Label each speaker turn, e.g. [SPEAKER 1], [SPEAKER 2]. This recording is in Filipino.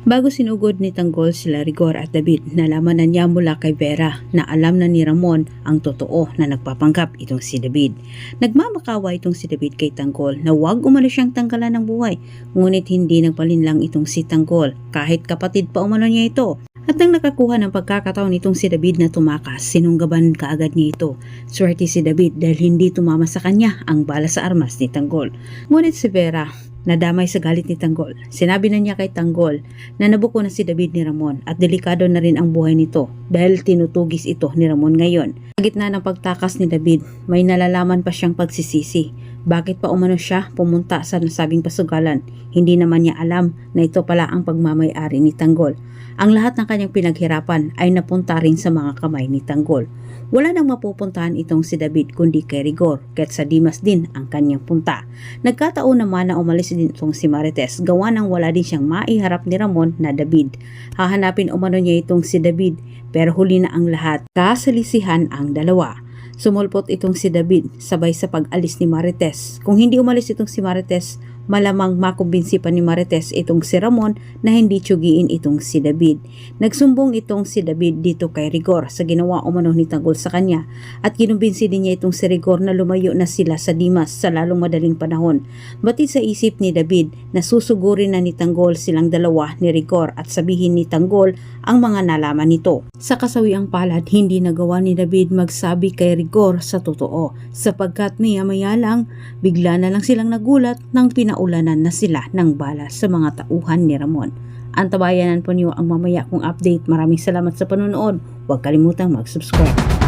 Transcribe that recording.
[SPEAKER 1] Bago sinugod ni Tanggol sila Rigor at David, nalaman na niya mula kay Vera na alam na ni Ramon ang totoo na nagpapanggap itong si David. Nagmamakawa itong si David kay Tanggol na huwag umano siyang tanggalan ng buhay, ngunit hindi nagpalinlang itong si Tanggol kahit kapatid pa umano niya ito. At nang nakakuha ng pagkakataon itong si David na tumakas, sinunggaban kaagad niya ito. Swerte si David dahil hindi tumama sa kanya ang bala sa armas ni Tanggol. Ngunit si Vera, nadamay sa galit ni Tanggol. Sinabi na niya kay Tanggol na nabuko na si David ni Ramon at delikado na rin ang buhay nito dahil tinutugis ito ni Ramon ngayon. Sa gitna ng pagtakas ni David, may nalalaman pa siyang pagsisisi. Bakit pa umano siya pumunta sa nasabing pasugalan? Hindi naman niya alam na ito pala ang pagmamayari ni Tanggol. Ang lahat ng kanyang pinaghirapan ay napunta rin sa mga kamay ni Tanggol. Wala nang mapupuntahan itong si David kundi kay Rigor, kahit sa Dimas din ang kanyang punta. Nagkataon naman na umalis din itong si Marites, gawa nang wala din siyang maiharap ni Ramon na David. Hahanapin umano niya itong si David, pero huli na ang lahat, kasalisihan ang dalawa. Sumulpot itong si David sabay sa pag-alis ni Marites. Kung hindi umalis itong si Marites, malamang makumbinsi pa ni Marites itong si Ramon na hindi tsugiin itong si David. Nagsumbong itong si David dito kay Rigor sa ginawa umano ni Tanggol sa kanya at kinumbinsi din niya itong si Rigor na lumayo na sila sa Dimas sa lalong madaling panahon. Batid sa isip ni David na susugurin na ni Tanggol silang dalawa ni Rigor at sabihin ni Tanggol ang mga nalaman nito. Sa kasawiang palad, hindi nagawa ni David magsabi kay Rigor sa totoo sapagkat maya-maya lang bigla na lang silang nagulat nang pinaulanan na sila ng bala sa mga tauhan ni Ramon. Antabayanan po niyo ang mamaya kong update. Maraming salamat sa panonood. Huwag kalimutang mag-subscribe.